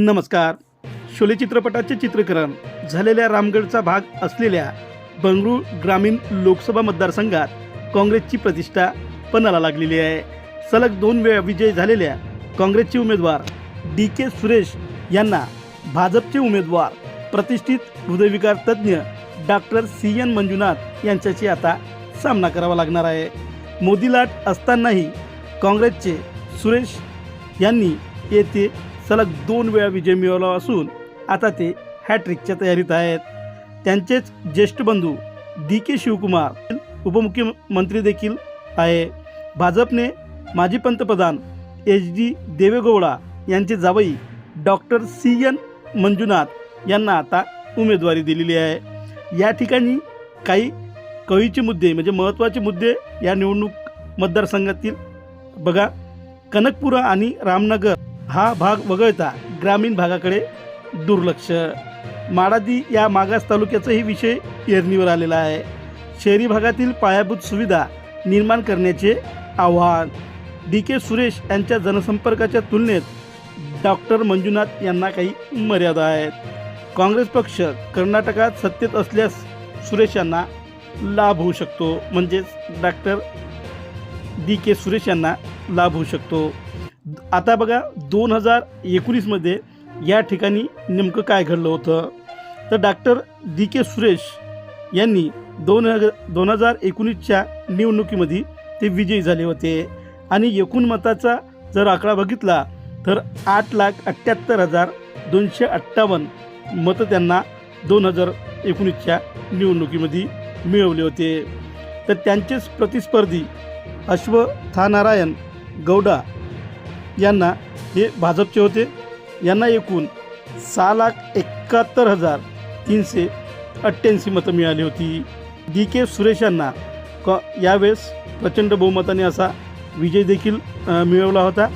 नमस्कार. शोले चित्रपटाचे चित्रीकरण झालेल्या रामगडचा भाग असलेल्या बंगळूर ग्रामीण लोकसभा मतदारसंघात काँग्रेसची प्रतिष्ठा पणाला लागलेली आहे. सलग दोन वेळा विजयी झालेल्या काँग्रेसचे उमेदवार डी के सुरेश यांना भाजपचे उमेदवार प्रतिष्ठित हृदयविकार तज्ज्ञ डॉक्टर सी एन मंजुनाथ यांच्याशी आता सामना करावा लागणार आहे. मोदी लाट असतानाही काँग्रेसचे सुरेश यांनी येथे सलग दोन वेळा विजय मिळवला असून आता ते हॅट्रिकच्या तयारीत आहेत. त्यांचेच ज्येष्ठ बंधू डी के शिवकुमार उपमुख्यमंत्री देखील आहे. भाजपने माजी पंतप्रधान एच डी देवेगौडा यांचे जावई डॉक्टर सी एन मंजुनाथ यांना आता उमेदवारी दिलेली आहे. या ठिकाणी काही कळीचे मुद्दे म्हणजे महत्त्वाचे मुद्दे या निवडणूक मतदारसंघातील बघा. कनकपुरा आणि रामनगर हा भाग वगळता ग्रामीण भागाकडे दुर्लक्ष. माडादी या मागास तालुक्याचाही विषय येरणीवर आलेला आहे. शहरी भागातील पायाभूत सुविधा निर्माण करण्याचे आव्हान. डी के सुरेश यांच्या जनसंपर्काच्या तुलनेत डॉक्टर मंजुनाथ यांना काही मर्यादा आहेत. काँग्रेस पक्ष कर्नाटकात सत्तेत असल्यास सुरेश यांना लाभ होऊ शकतो. म्हणजेच डॉक्टर डी के सुरेश यांना लाभ होऊ शकतो. आता बघा दोन हजार एकोणीसमध्ये या ठिकाणी नेमकं काय घडलं होतं? तर डॉक्टर डी के सुरेश यांनी दोन हजार दोन हजार एकोणीसच्या निवडणुकीमध्ये ते विजयी झाले होते. आणि एकूण मताचा जर आकडा बघितला तर आठ लाख अठ्ठ्याहत्तर हजार दोनशे अठ्ठावन्न मतं त्यांना दोन हजार एकोणीसच्या निवडणुकीमध्ये मिळवले होते. तर त्यांचेच प्रतिस्पर्धी अश्वथानारायण गौडा यांना हे भाजपचे होते यांना एकूण सहा लाख एकाहत्तर हजार तीनशे अठ्ठ्याऐंशी मतं मिळाली होती. डी के सुरेश यांना क यावेळेस प्रचंड बहुमताने असा विजय देखील मिळवला होता.